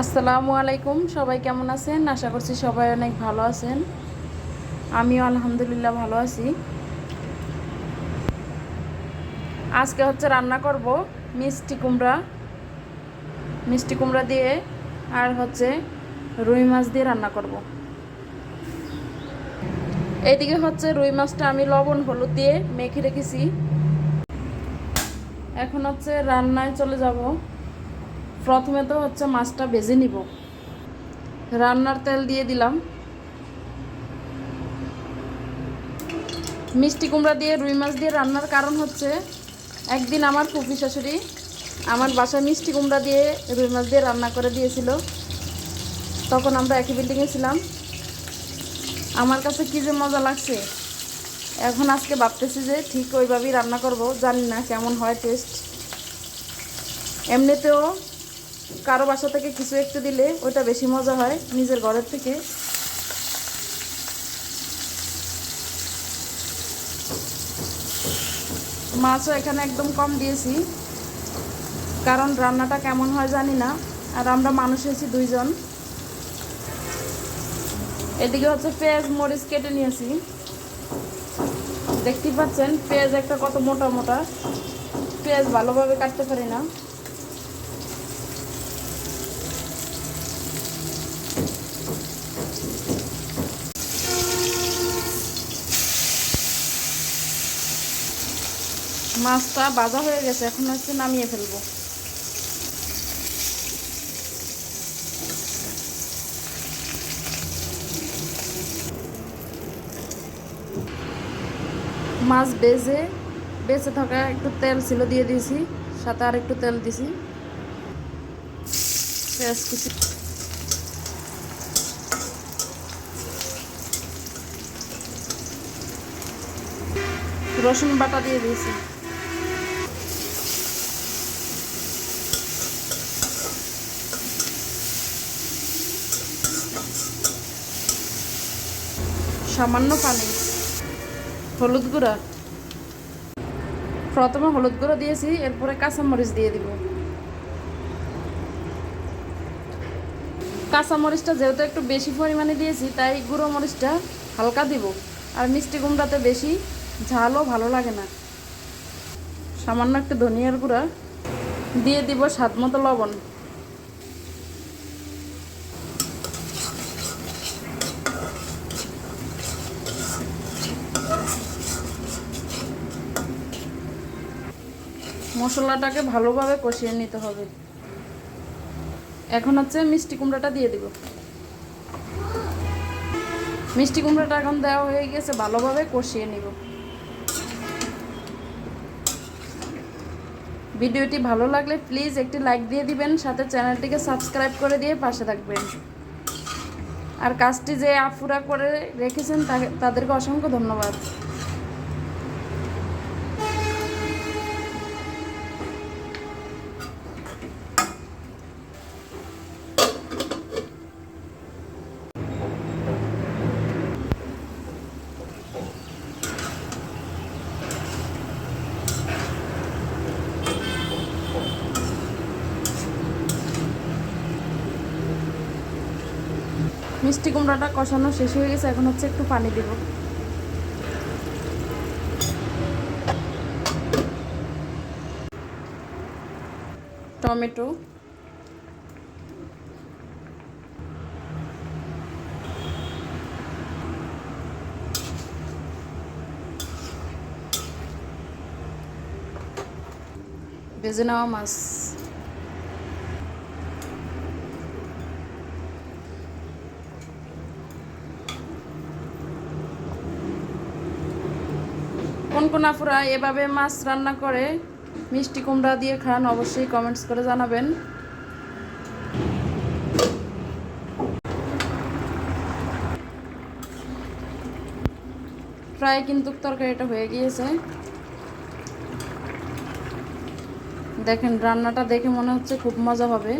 আসসালামু আলাইকুম, সবাই কেমন আছেন? আশা করছি সবাই অনেক ভালো আছেন। আমিও আলহামদুলিল্লাহ ভালো আছি। আজকে হচ্ছে রান্না করব মিষ্টি কুমড়া। মিষ্টি কুমড়া দিয়ে আর হচ্ছে রুই মাছ দিয়ে রান্না করব। এইদিকে হচ্ছে রুই মাছটা আমি লবণ হলুদ দিয়ে মেখে রেখেছি। এখন হচ্ছে রান্নায় চলে যাব। প্রথমে তো হচ্ছে মাছটা ভেজে নিব। রান্নার তেল দিয়ে দিলাম। মিষ্টি কুমড়া দিয়ে রুই মাছ দিয়ে রান্নার কারণ হচ্ছে, একদিন আমার ফুফি শাশুড়ি আমার বাসায় মিষ্টি কুমড়া দিয়ে রুই মাছ দিয়ে রান্না করে দিয়েছিল। তখন আমরা একই বিল্ডিংয়ে ছিলাম। আমার কাছে কী যে মজা লাগছে। এখন আজকে ভাবতেছি যে ঠিক ওইভাবেই রান্না করব। জানি না কেমন হয় টেস্ট এমনিতেও কারও বাসা থেকে কিছু একটু দিলে ওইটা বেশি মজা হয় নিজের ঘরের থেকে। মাছও এখানে একদম কম দিয়েছি, কারণ রান্নাটা কেমন হয় জানি না, আর আমরা মানুষ হয়েছি দুইজন। এদিকে হচ্ছে পেঁয়াজ, মরিচ কেটে নিয়েছি। দেখতেই পাচ্ছেন, পেঁয়াজ একটা কত মোটা মোটা। পেঁয়াজ ভালোভাবে কাটতে পারি না। মাছটা বাজা হয়ে গেছে, এখন হচ্ছে নামিয়ে ফেলব। মাছ বেজে বেঁচে থাকা একটু তেল ছিল, দিয়ে দিয়েছি, সাথে আর একটু তেল দিছি। রসুন বাটা দিয়ে দিয়েছি। সামান্য পানি। হলুদ গুঁড়া। প্রথমে হলুদ গুঁড়ো দিয়েছি, এরপরে কাঁচামরিচ দিয়ে দিব। কাঁচামরিচটা যেহেতু একটু বেশি পরিমাণে দিয়েছি, তাই গুঁড়ো মরিচটা হালকা দিব। আর মিষ্টি কুমড়াতে বেশি ঝালও ভালো লাগে না। সামান্য একটু ধনিয়ার গুঁড়া। দিয়ে দিব স্বাদ মতো লবণ। মশলাটাকে ভালোভাবে কষিয়ে নিতে হবে। এখন হচ্ছে মিষ্টি কুমড়াটা দিয়ে দিব। মিষ্টি কুমড়াটা এখন দেওয়া হয়ে গেছে, ভালোভাবে কষিয়ে নিব। ভিডিওটি ভালো লাগলে প্লিজ একটি লাইক দিয়ে দিবেন, সাথে চ্যানেলটিকে সাবস্ক্রাইব করে দিয়ে পাশে থাকবেন। আর কাজটি যে আফুরা করে রেখেছেন তাদেরকে অসংখ্য ধন্যবাদ। মিষ্টি কুমড়াটা কষানো শেষ হয়ে গেছে, এখন হচ্ছে একটু পানি দেব। টমেটো। ভেজে নেওয়া মাছ। কোন কোন আপুরা এভাবে মাছ রান্না করে, মিষ্টি কুমড়া দিয়ে খান, অবশ্যই কমেন্টস করে জানাবেন। প্রায় কিন্তু তরকারিটা হয়ে গিয়েছে। দেখেন, রান্নাটা দেখে মনে হচ্ছে খুব মজা হবে।